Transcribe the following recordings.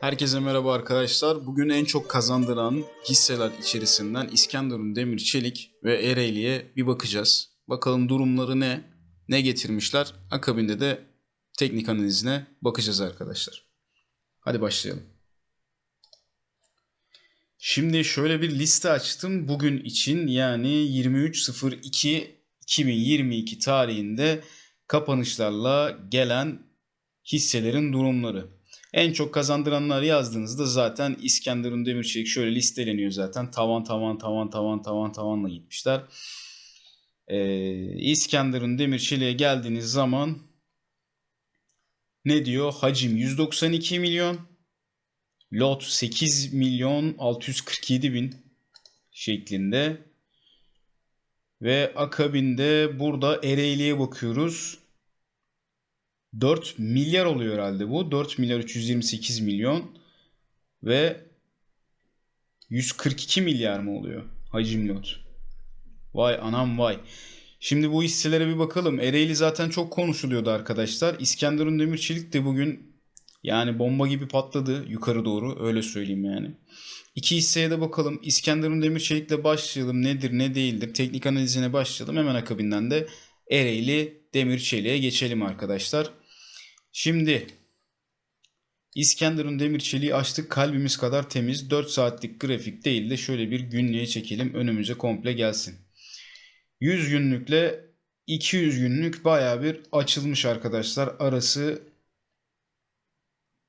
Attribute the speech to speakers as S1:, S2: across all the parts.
S1: Herkese merhaba arkadaşlar. Bugün en çok kazandıran hisseler içerisinden İskenderun Demir Çelik ve Ereğli'ye bir bakacağız. Bakalım durumları ne? Ne getirmişler? Akabinde de teknik analizine bakacağız arkadaşlar. Hadi başlayalım. Şimdi şöyle bir liste açtım bugün için yani 23.02.2022 tarihinde kapanışlarla gelen hisselerin durumları. En çok kazandıranlar yazdığınızda zaten İskenderun Demirçelik şöyle listeleniyor zaten. Tavan tavan tavan tavan tavan tavanla gitmişler. Ee, İskenderun Demirçelik'e geldiğiniz zaman ne diyor? Hacim 192 milyon. Lot 8 milyon 647 bin şeklinde. Ve akabinde burada Ereğli'ye bakıyoruz. 4 milyar oluyor herhalde bu. 4 milyar 328 milyon ve 142 milyar mı oluyor hacim lot? Vay anam vay. Şimdi bu hisselere bir bakalım. Ereğli zaten çok konuşuluyordu arkadaşlar. İskenderun Demirçelik de bugün yani bomba gibi patladı yukarı doğru öyle söyleyeyim yani. İki hisseye de bakalım. İskenderun Demirçelik'le başlayalım. Nedir ne değildir? Teknik analizine başlayalım. Hemen akabinden de Ereğli Demirçelik'e geçelim arkadaşlar. Şimdi İskenderun Demirçelik'i açtık. Kalbimiz kadar temiz. 4 saatlik grafik değil de şöyle bir günlüğe çekelim. Önümüze komple gelsin. 100 günlükle 200 günlük baya bir açılmış arkadaşlar arası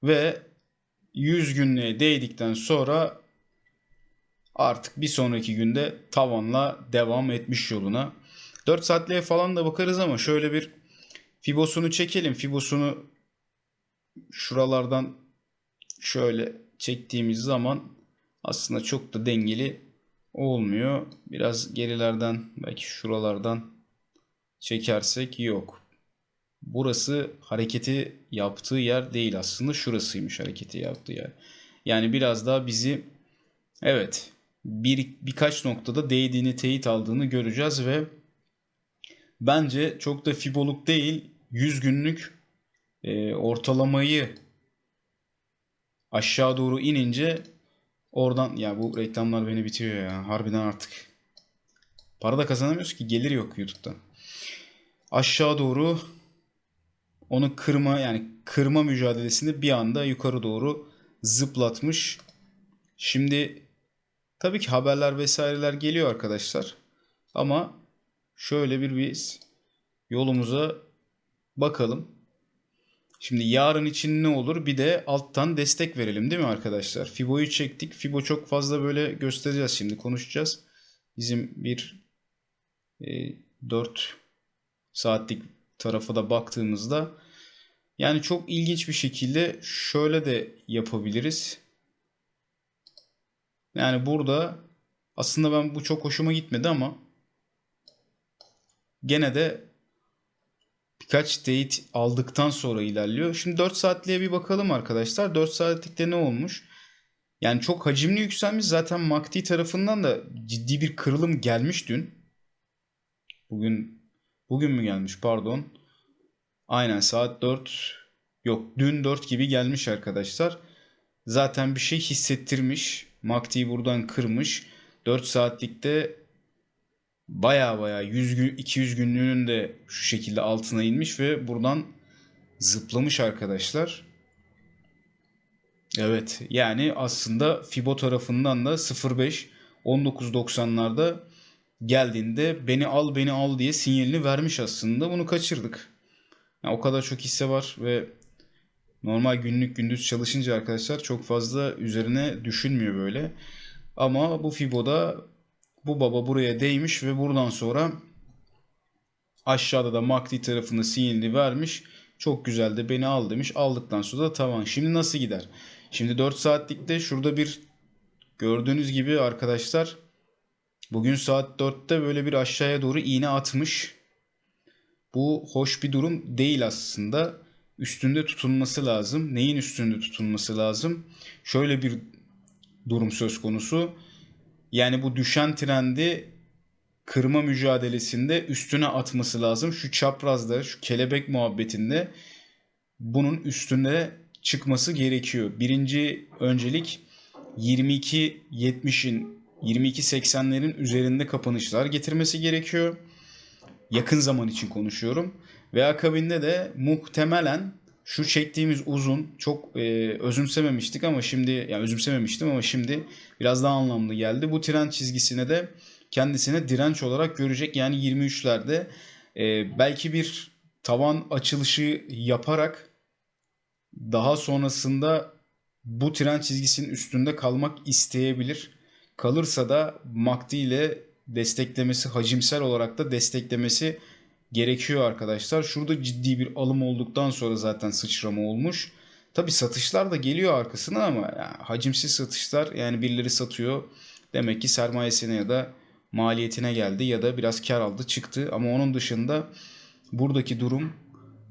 S1: ve 100 günlüğe değdikten sonra artık bir sonraki günde tavanla devam etmiş yoluna. 4 saatliğe falan da bakarız ama şöyle bir Fibosunu çekelim. Fibosunu şuralardan şöyle çektiğimiz zaman aslında çok da dengeli olmuyor. Biraz gerilerden belki şuralardan çekersek yok. Burası hareketi yaptığı yer değil aslında şurasıymış hareketi yaptığı yer. Yani biraz daha bizi evet bir birkaç noktada değdiğini teyit aldığını göreceğiz ve bence çok da fiboluk değil 100 günlük e, ortalamayı aşağı doğru inince oradan ya bu reklamlar beni bitiyor ya harbiden artık. Para da kazanamıyoruz ki gelir yok YouTube'dan aşağı doğru onu kırma yani kırma mücadelesini bir anda yukarı doğru zıplatmış. Şimdi tabii ki haberler vesaireler geliyor arkadaşlar. Ama şöyle bir biz yolumuza bakalım. Şimdi yarın için ne olur? Bir de alttan destek verelim değil mi arkadaşlar? Fibo'yu çektik. Fibo çok fazla böyle göstereceğiz şimdi konuşacağız. Bizim bir e, 4 saatlik tarafa da baktığımızda yani çok ilginç bir şekilde şöyle de yapabiliriz. Yani burada aslında ben bu çok hoşuma gitmedi ama gene de birkaç teyit aldıktan sonra ilerliyor. Şimdi 4 saatliğe bir bakalım arkadaşlar. 4 saatlikte ne olmuş? Yani çok hacimli yükselmiş. Zaten MACD tarafından da ciddi bir kırılım gelmiş dün. Bugün bugün mü gelmiş pardon. Aynen saat 4 yok dün 4 gibi gelmiş arkadaşlar. Zaten bir şey hissettirmiş. MACD'yi buradan kırmış. 4 saatlikte baya baya 100 gün 200 günlüğünün de şu şekilde altına inmiş ve buradan zıplamış arkadaşlar. Evet yani aslında Fibo tarafından da 0.5 19.90'larda geldiğinde beni al beni al diye sinyalini vermiş aslında. Bunu kaçırdık. Yani o kadar çok hisse var ve normal günlük gündüz çalışınca arkadaşlar çok fazla üzerine düşünmüyor böyle. Ama bu Fibo'da bu baba buraya değmiş ve buradan sonra aşağıda da MACD tarafında sinyalini vermiş. Çok güzel de beni al demiş. Aldıktan sonra da tavan. Şimdi nasıl gider? Şimdi 4 saatlikte şurada bir gördüğünüz gibi arkadaşlar bugün saat 4'te böyle bir aşağıya doğru iğne atmış. Bu hoş bir durum değil aslında. Üstünde tutunması lazım. Neyin üstünde tutunması lazım? Şöyle bir durum söz konusu. Yani bu düşen trendi kırma mücadelesinde üstüne atması lazım. Şu çaprazda, şu kelebek muhabbetinde bunun üstünde çıkması gerekiyor. Birinci öncelik 22.70'in 22.80'lerin üzerinde kapanışlar getirmesi gerekiyor. Yakın zaman için konuşuyorum. Ve akabinde de muhtemelen şu çektiğimiz uzun çok e, özümsememiştik ama şimdi yani özümsememiştim ama şimdi biraz daha anlamlı geldi. Bu trend çizgisine de kendisine direnç olarak görecek. Yani 23'lerde e, belki bir tavan açılışı yaparak daha sonrasında bu trend çizgisinin üstünde kalmak isteyebilir. Kalırsa da MACD ile desteklemesi, hacimsel olarak da desteklemesi gerekiyor arkadaşlar. Şurada ciddi bir alım olduktan sonra zaten sıçrama olmuş. Tabi satışlar da geliyor arkasına ama yani hacimsiz satışlar yani birileri satıyor. Demek ki sermayesine ya da maliyetine geldi ya da biraz kar aldı çıktı. Ama onun dışında buradaki durum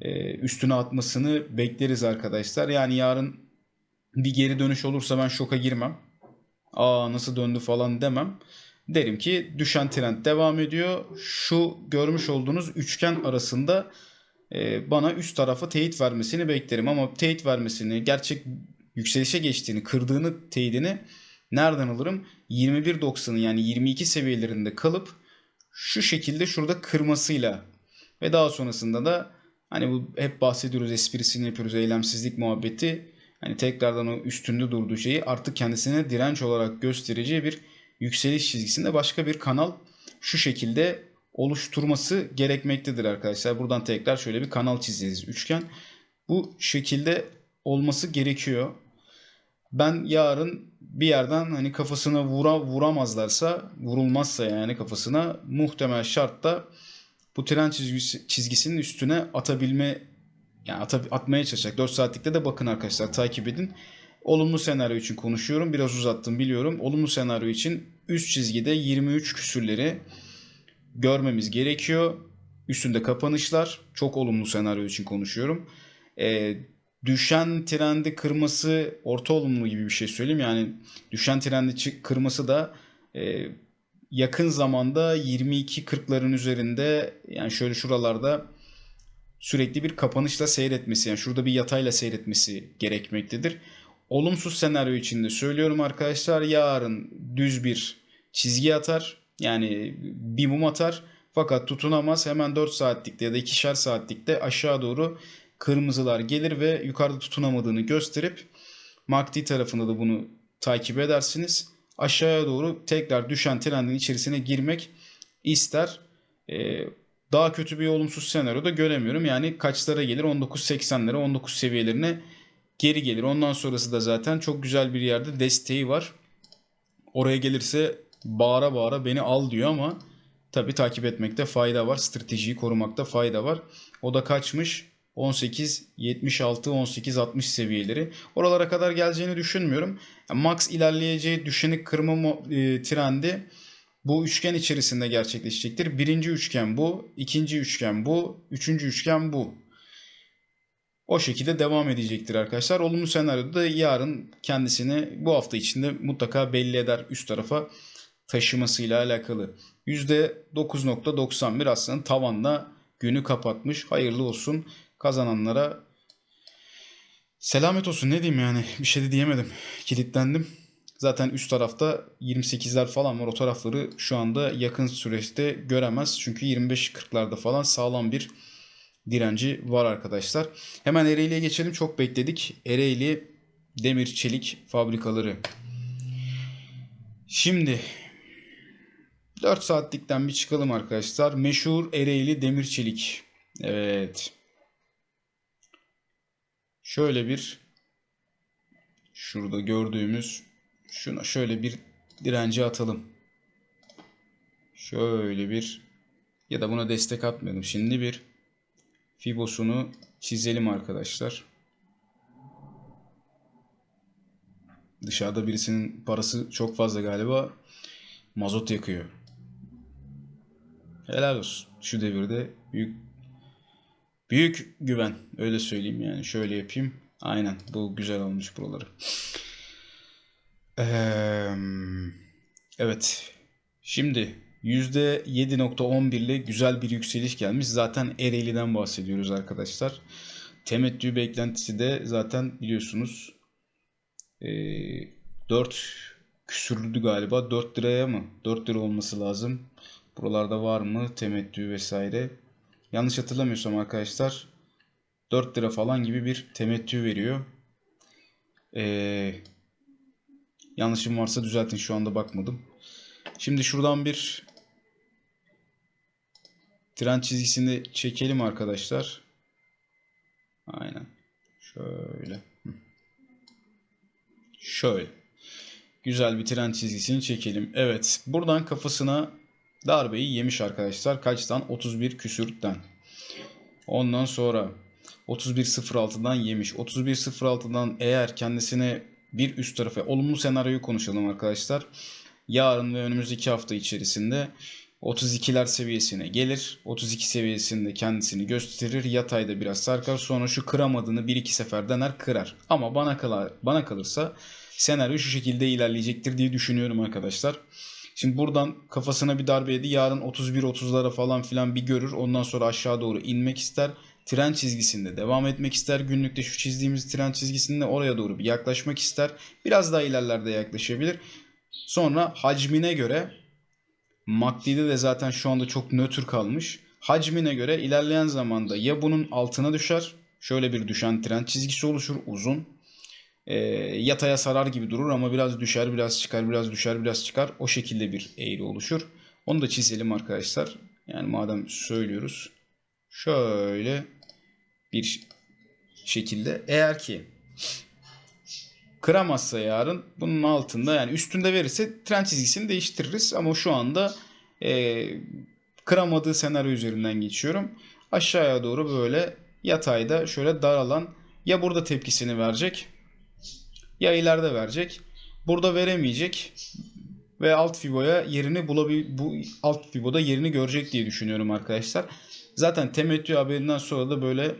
S1: e, üstüne atmasını bekleriz arkadaşlar. Yani yarın bir geri dönüş olursa ben şoka girmem. Aa nasıl döndü falan demem. Derim ki düşen trend devam ediyor. Şu görmüş olduğunuz üçgen arasında e, bana üst tarafa teyit vermesini beklerim. Ama teyit vermesini, gerçek yükselişe geçtiğini, kırdığını teyidini nereden alırım? 21.90'ın yani 22 seviyelerinde kalıp şu şekilde şurada kırmasıyla ve daha sonrasında da hani bu hep bahsediyoruz esprisini yapıyoruz eylemsizlik muhabbeti. Hani tekrardan o üstünde durduğu şeyi artık kendisine direnç olarak göstereceği bir yükseliş çizgisinde başka bir kanal şu şekilde oluşturması gerekmektedir arkadaşlar. Buradan tekrar şöyle bir kanal çizeceğiz üçgen. Bu şekilde olması gerekiyor. Ben yarın bir yerden hani kafasına vura, vuramazlarsa, vurulmazsa yani kafasına muhtemel şartta bu tren çizgisi, çizgisinin üstüne atabilme yani at, atmaya çalışacak. 4 saatlikte de bakın arkadaşlar takip edin. Olumlu senaryo için konuşuyorum. Biraz uzattım biliyorum. Olumlu senaryo için üst çizgide 23 küsürleri görmemiz gerekiyor. Üstünde kapanışlar. Çok olumlu senaryo için konuşuyorum. Ee, düşen trendi kırması orta olumlu gibi bir şey söyleyeyim. Yani düşen trendi kırması da e, yakın zamanda 22-40'ların üzerinde yani şöyle şuralarda sürekli bir kapanışla seyretmesi yani şurada bir yatayla seyretmesi gerekmektedir. Olumsuz senaryo içinde söylüyorum arkadaşlar yarın düz bir çizgi atar. Yani bir mum atar. Fakat tutunamaz. Hemen 4 saatlikte ya da 2'şer saatlikte aşağı doğru kırmızılar gelir ve yukarıda tutunamadığını gösterip MACD tarafında da bunu takip edersiniz. Aşağıya doğru tekrar düşen trendin içerisine girmek ister. Ee, daha kötü bir olumsuz senaryo da göremiyorum. Yani kaçlara gelir? 19.80'lere, 19 seviyelerine geri gelir. Ondan sonrası da zaten çok güzel bir yerde desteği var. Oraya gelirse bağıra bağıra beni al diyor ama tabi takip etmekte fayda var. Stratejiyi korumakta fayda var. O da kaçmış? 18 76 18 60 seviyeleri. Oralara kadar geleceğini düşünmüyorum. Max ilerleyeceği düşeni kırma e, trendi bu üçgen içerisinde gerçekleşecektir. Birinci üçgen bu, ikinci üçgen bu, üçüncü üçgen bu. O şekilde devam edecektir arkadaşlar. Olumlu senaryoda da yarın kendisini bu hafta içinde mutlaka belli eder üst tarafa taşımasıyla alakalı. %9.91 aslında tavanla günü kapatmış. Hayırlı olsun kazananlara. Selamet olsun ne diyeyim yani bir şey de diyemedim. Kilitlendim. Zaten üst tarafta 28'ler falan var. O tarafları şu anda yakın süreçte göremez. Çünkü 25-40'larda falan sağlam bir direnci var arkadaşlar. Hemen Ereğli'ye geçelim. Çok bekledik. Ereğli demir çelik fabrikaları. Şimdi 4 saatlikten bir çıkalım arkadaşlar. Meşhur Ereğli demir çelik. Evet. Şöyle bir şurada gördüğümüz şuna şöyle bir direnci atalım. Şöyle bir ya da buna destek atmayalım. Şimdi bir Fibosunu çizelim arkadaşlar. Dışarıda birisinin parası çok fazla galiba. Mazot yakıyor. Helal olsun. Şu devirde büyük büyük güven. Öyle söyleyeyim yani. Şöyle yapayım. Aynen. Bu güzel olmuş buraları. Ee, evet. Şimdi %7.11 ile güzel bir yükseliş gelmiş. Zaten Ereğli'den bahsediyoruz arkadaşlar. temettü beklentisi de zaten biliyorsunuz e, 4 küsürlüydü galiba. 4 liraya mı? 4 lira olması lazım. Buralarda var mı temettü vesaire. Yanlış hatırlamıyorsam arkadaşlar 4 lira falan gibi bir temettü veriyor. Ee, yanlışım varsa düzeltin şu anda bakmadım. Şimdi şuradan bir tren çizgisini çekelim arkadaşlar. Aynen. Şöyle. Şöyle. Güzel bir tren çizgisini çekelim. Evet. Buradan kafasına darbeyi yemiş arkadaşlar. Kaçtan? 31 küsürden. Ondan sonra 31.06'dan yemiş. 31.06'dan eğer kendisine bir üst tarafa olumlu senaryoyu konuşalım arkadaşlar. Yarın ve önümüzdeki hafta içerisinde 32'ler seviyesine gelir. 32 seviyesinde kendisini gösterir. Yatayda biraz sarkar. Sonra şu kıramadığını bir iki sefer dener kırar. Ama bana, kala, bana kalırsa senaryo şu şekilde ilerleyecektir diye düşünüyorum arkadaşlar. Şimdi buradan kafasına bir darbe yedi. Yarın 31-30'lara falan filan bir görür. Ondan sonra aşağı doğru inmek ister. Tren çizgisinde devam etmek ister. Günlükte şu çizdiğimiz tren çizgisinde oraya doğru bir yaklaşmak ister. Biraz daha ilerlerde yaklaşabilir. Sonra hacmine göre MACD'de de zaten şu anda çok nötr kalmış. Hacmine göre ilerleyen zamanda ya bunun altına düşer. Şöyle bir düşen tren çizgisi oluşur uzun. E, yataya sarar gibi durur ama biraz düşer biraz çıkar biraz düşer biraz çıkar. O şekilde bir eğri oluşur. Onu da çizelim arkadaşlar. Yani madem söylüyoruz. Şöyle bir şekilde. Eğer ki kıramazsa yarın bunun altında yani üstünde verirse tren çizgisini değiştiririz. Ama şu anda e, kıramadığı senaryo üzerinden geçiyorum. Aşağıya doğru böyle yatayda şöyle daralan ya burada tepkisini verecek ya ileride verecek. Burada veremeyecek ve alt fiboya yerini bulabil bu alt fiboda yerini görecek diye düşünüyorum arkadaşlar. Zaten temettü haberinden sonra da böyle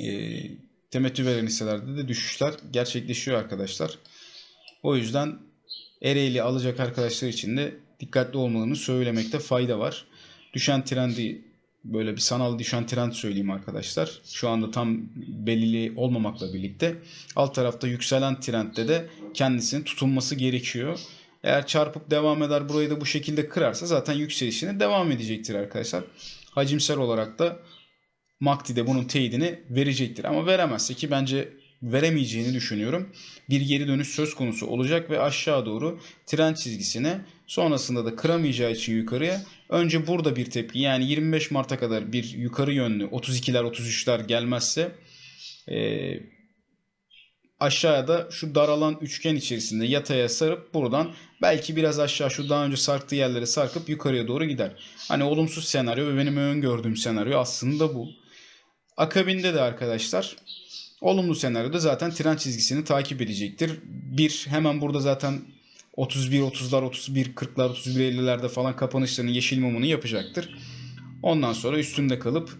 S1: e, temettü veren hisselerde de düşüşler gerçekleşiyor arkadaşlar. O yüzden Ereğli alacak arkadaşlar için de dikkatli olmalarını söylemekte fayda var. Düşen trendi böyle bir sanal düşen trend söyleyeyim arkadaşlar. Şu anda tam belirli olmamakla birlikte alt tarafta yükselen trendde de kendisinin tutunması gerekiyor. Eğer çarpıp devam eder burayı da bu şekilde kırarsa zaten yükselişine devam edecektir arkadaşlar. Hacimsel olarak da MACD de bunun teyidini verecektir. Ama veremezse ki bence veremeyeceğini düşünüyorum. Bir geri dönüş söz konusu olacak ve aşağı doğru trend çizgisine sonrasında da kıramayacağı için yukarıya önce burada bir tepki yani 25 Mart'a kadar bir yukarı yönlü 32'ler 33'ler gelmezse e, aşağıya da şu daralan üçgen içerisinde yataya sarıp buradan belki biraz aşağı şu daha önce sarktığı yerlere sarkıp yukarıya doğru gider. Hani olumsuz senaryo ve benim öngördüğüm senaryo aslında bu. Akabinde de arkadaşlar olumlu senaryoda zaten tren çizgisini takip edecektir. Bir hemen burada zaten 31 30'lar 31 40'lar 31 50'lerde falan kapanışlarının yeşil mumunu yapacaktır. Ondan sonra üstünde kalıp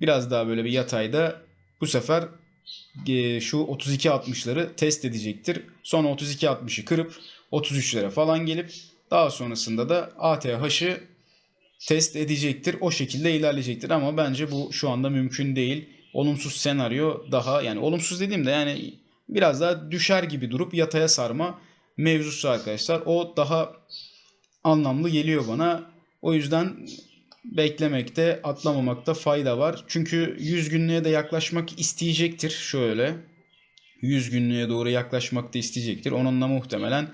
S1: biraz daha böyle bir yatayda bu sefer e, şu 32 60'ları test edecektir. Sonra 32 60'ı kırıp 33'lere falan gelip daha sonrasında da ATH'ı test edecektir. O şekilde ilerleyecektir ama bence bu şu anda mümkün değil. Olumsuz senaryo daha yani olumsuz dediğimde yani biraz daha düşer gibi durup yataya sarma mevzusu arkadaşlar. O daha anlamlı geliyor bana. O yüzden beklemekte, atlamamakta fayda var. Çünkü 100 günlüğe de yaklaşmak isteyecektir şöyle. 100 günlüğe doğru yaklaşmak da isteyecektir. Onunla muhtemelen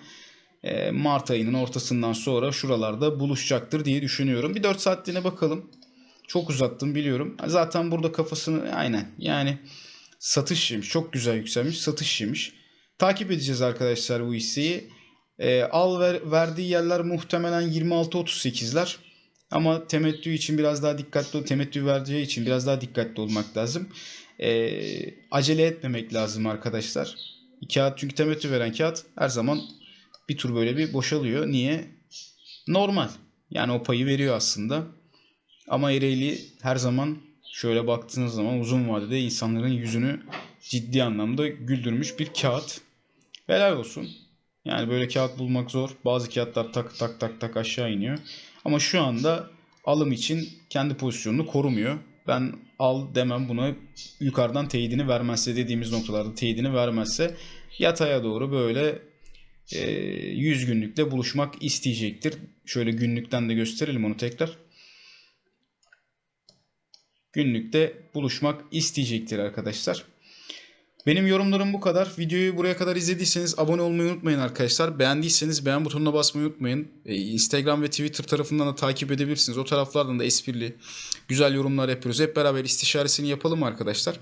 S1: Mart ayının ortasından sonra şuralarda buluşacaktır diye düşünüyorum. Bir 4 saatliğine bakalım. Çok uzattım biliyorum. Zaten burada kafasını aynen yani satış yemiş. Çok güzel yükselmiş. Satış yemiş. Takip edeceğiz arkadaşlar bu hisseyi. E, al ver, verdiği yerler muhtemelen 26-38'ler. Ama temettü için biraz daha dikkatli temettü vereceği için biraz daha dikkatli olmak lazım. E, acele etmemek lazım arkadaşlar. Kağıt çünkü temettü veren kağıt her zaman bir tur böyle bir boşalıyor. Niye? Normal. Yani o payı veriyor aslında. Ama Ereğli her zaman şöyle baktığınız zaman uzun vadede insanların yüzünü ciddi anlamda güldürmüş bir kağıt. Helal olsun. Yani böyle kağıt bulmak zor. Bazı kağıtlar tak tak tak tak aşağı iniyor. Ama şu anda alım için kendi pozisyonunu korumuyor. ben al demem buna yukarıdan teyidini vermezse dediğimiz noktalarda teyidini vermezse yataya doğru böyle 100 günlükle buluşmak isteyecektir. Şöyle günlükten de gösterelim onu tekrar. Günlükte buluşmak isteyecektir arkadaşlar. Benim yorumlarım bu kadar. Videoyu buraya kadar izlediyseniz abone olmayı unutmayın arkadaşlar. Beğendiyseniz beğen butonuna basmayı unutmayın. Ee, Instagram ve Twitter tarafından da takip edebilirsiniz. O taraflardan da esprili, güzel yorumlar yapıyoruz. Hep beraber istişaresini yapalım arkadaşlar.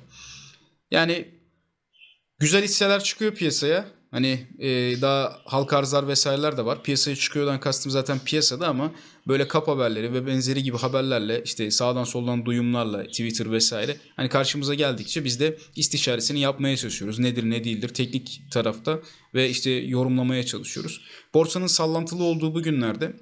S1: Yani güzel hisseler çıkıyor piyasaya. Hani e, daha halka arzlar vesaireler de var. Piyasaya çıkıyordan kastım zaten piyasada ama böyle kap haberleri ve benzeri gibi haberlerle işte sağdan soldan duyumlarla Twitter vesaire hani karşımıza geldikçe biz de istişaresini yapmaya çalışıyoruz. Nedir ne değildir teknik tarafta ve işte yorumlamaya çalışıyoruz. Borsanın sallantılı olduğu bu günlerde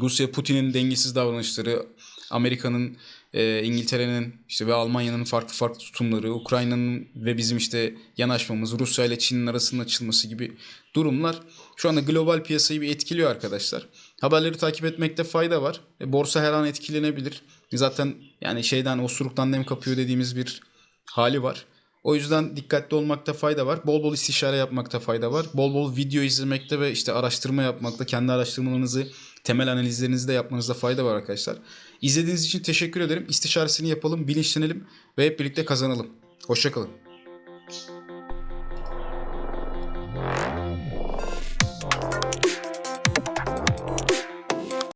S1: Rusya Putin'in dengesiz davranışları, Amerika'nın, e, İngiltere'nin işte ve Almanya'nın farklı farklı tutumları, Ukrayna'nın ve bizim işte yanaşmamız, Rusya ile Çin'in arasının açılması gibi durumlar şu anda global piyasayı bir etkiliyor arkadaşlar. Haberleri takip etmekte fayda var. E, borsa her an etkilenebilir. Zaten yani şeyden osuruktan nem kapıyor dediğimiz bir hali var. O yüzden dikkatli olmakta fayda var. Bol bol istişare yapmakta fayda var. Bol bol video izlemekte ve işte araştırma yapmakta, kendi araştırmalarınızı, temel analizlerinizi de yapmanızda fayda var arkadaşlar. İzlediğiniz için teşekkür ederim. İstişaresini yapalım, bilinçlenelim ve hep birlikte kazanalım. Hoşçakalın.